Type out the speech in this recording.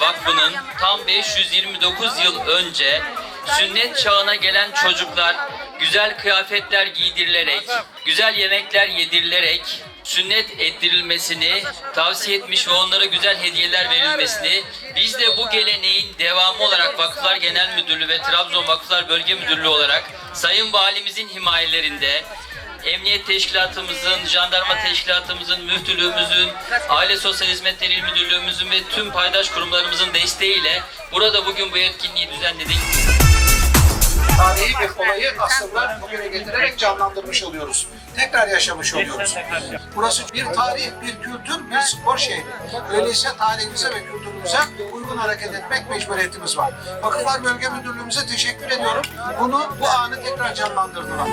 Vakfı'nın tam 529 yıl önce sünnet çağına gelen çocuklar güzel kıyafetler giydirilerek, güzel yemekler yedirilerek sünnet ettirilmesini tavsiye etmiş ve onlara güzel hediyeler verilmesini biz de bu geleneğin devamı olarak Vakıflar Genel Müdürlüğü ve Trabzon Vakıflar Bölge Müdürlüğü olarak Sayın Valimizin himayelerinde Emniyet Teşkilatımızın, Jandarma Teşkilatımızın, Müftülüğümüzün, Aile Sosyal Hizmetleri İl Müdürlüğümüzün ve tüm paydaş kurumlarımızın desteğiyle burada bugün bu etkinliği düzenledik. Tarihi bir olayı aslında bugüne getirerek canlandırmış oluyoruz. Tekrar yaşamış oluyoruz. Burası bir tarih, bir kültür, bir spor şehri. Öyleyse tarihimize ve kültürümüze uygun hareket etmek mecburiyetimiz var. Vakıflar Bölge Müdürlüğümüze teşekkür ediyorum. Bunu, bu anı tekrar canlandırdılar.